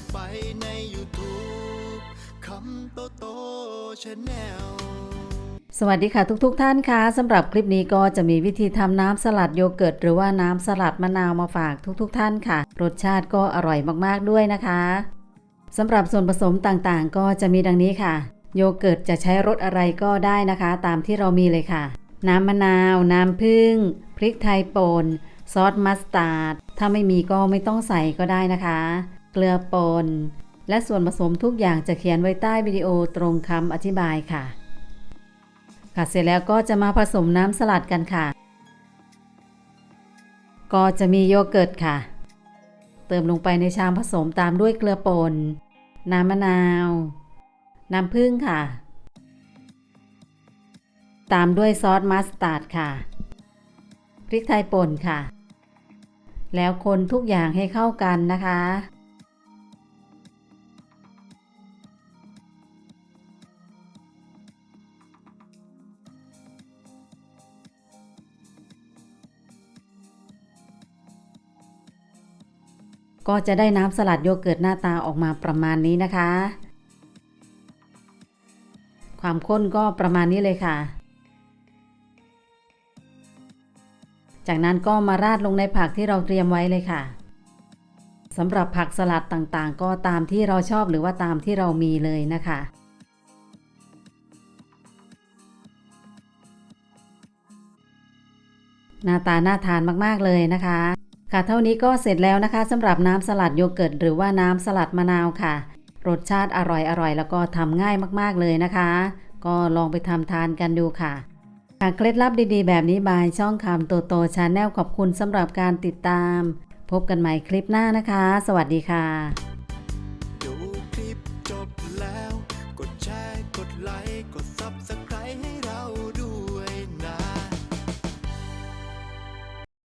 าไปใน YouTube คำโตโตชาแนลสวัสดีค่ะทุกๆทท่านค่ะสำหรับคลิปนี้ก็จะมีวิธีทำน้ำสลัดโยเกิร์ตหรือว่าน้ำสลัดมะนาวมาฝากทุกๆทท่านค่ะ รสชาติก็อร่อยมากๆด้วยนะคะสำหรับส่วนผสมต่างๆ ก็จะมีดังนี้ค่ะ โยเกิร์ตจะใช้รสอะไรก็ได้นะคะ ตามที่เรามีเลยค่ะ น้ำมะนาว น้ำผึ้งพริกไทยป่นซอสมัสตาร์ดถ้าไม่มีก็ไม่ต้องใส่ก็ได้นะคะ เกลือป่นและส่วนผสมทุกอย่างจะเขียนไว้ใต้วิดีโอตรงคำอธิบายค่ะ ค่ะเสร็จแล้วก็จะมาผสมน้ำสลัดกันค่ะ ก็จะมีโยเกิร์ตค่ะ เติมลงไปในชามผสมตามด้วยเกลือป่นน้ำมะนาว น้ำผึ้งค่ะ ตามด้วยซอสมัสตาร์ดค่ะ พริกไทยป่นค่ะ แล้วคนทุกอย่างให้เข้ากันนะคะ ก็จะได้น้ำสลัดโยเกิร์ตหน้าตาออกมาประมาณนี้นะคะ ความข้นก็ประมาณนี้เลยค่ะ จากนั้นก็มาราดลงในผักที่เราเตรียมไว้เลยค่ะสำหรับผักสลัดต่างๆ ก็ตามที่เราชอบหรือว่าตามที่เรามีเลยนะคะ หน้าตาน่าทานมากๆเลยนะคะ ค่ะเท่านี้ก็เสร็จแล้วนะคะสำหรับน้ำสลัดโยเกิร์ตหรือว่าน้ำสลัดมะนาวค่ะ รสชาติอร่อยๆแล้วก็ทำง่ายมากๆเลยนะคะ ก็ลองไปทำทานกันดูค่ะค่ะเคล็ดลับดีๆ แบบนี้บายช่องคำโตโตชาแนลขอบคุณสำหรับการติดตาม พบกันใหม่คลิปหน้านะคะ สวัสดีค่ะ ดูคลิปจบแล้ว กดแชร์กดไลค์